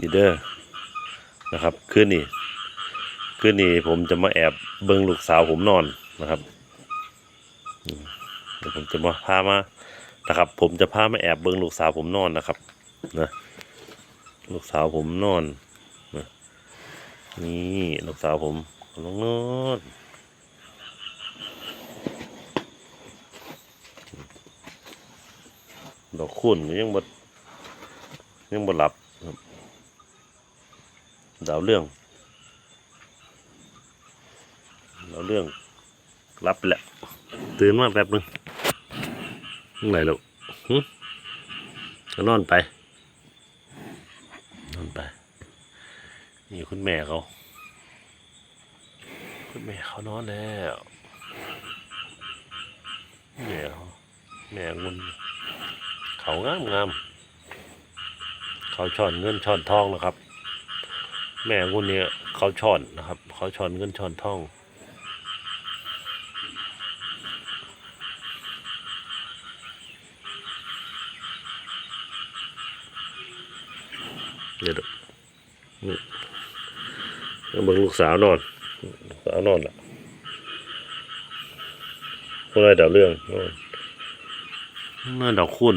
นี่เด้อนะครับคืนนี้คืนนี้ผมจะมาแอบเบิ่งลูกสาวผมนอนนะครับเดี๋ยวผมจะมาพามานะครับ ผมจะพามาแอบเบิ่งลูกสาวผมนอนนะครับนะลูกสาวผมนอนนะนี่ลูกสาวผมกำลังนอนดอกคุณยังบดยังบดหลับครับ ดาวเรื่องดาวเรื่องรับไปแล้วตื่นมาแป๊บนึงเมื่อไหร่ลูกหึก็นอนไป นอนไป นี่คุณแม่เขา คุณแม่เขานอนแล้วแม่เขาแม่งุนเขางามงามเขาช่อนเงินช่อนทองนะครับ แม่คนนี้เขาช่อนนะครับ เขาช่อนเงินช่อนท่อง เดี๋ยวนี่เบิ่งลูกสาวนอนสาวนอนละคนอะไรดาวเรื่องนอนน่าดอกคุณ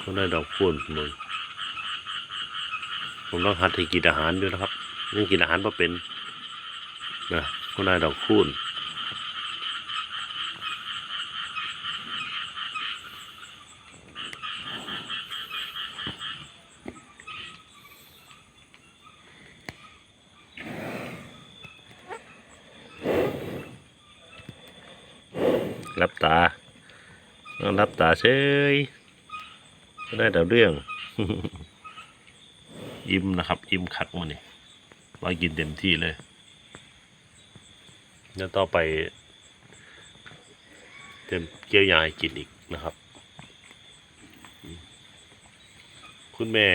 คนอะไรดอกคุณมึง ผมต้องหัดให้กินอาหารด้วยนะครับยังกินอาหารมาเป็นนะคุณนาดอกคูณรับตาต้องรับตาเฉยก็ได้แต่เรื่อง อิ่มนะครับ อิ่มคักมันนี่ว่ากินเต็มที่เลยแล้วต่อไป เต็มเกี่ยวยาให้กินอีกนะครับ คุณแม่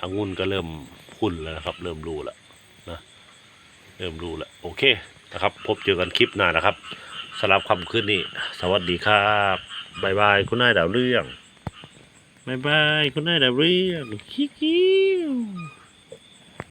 องุ่นก็เริ่มคุ้นแล้วนะครับ เริ่มรู้แล้วนะเริ่มรู้แล้วโอเคนะครับ พบเจอกันคลิปหน้านะครับสำหรับคำขึ้นนี้สวัสดีครับบายบายคุณนายดาวเรื่องบายบายคุณนายดาวเรื่องคิ้ว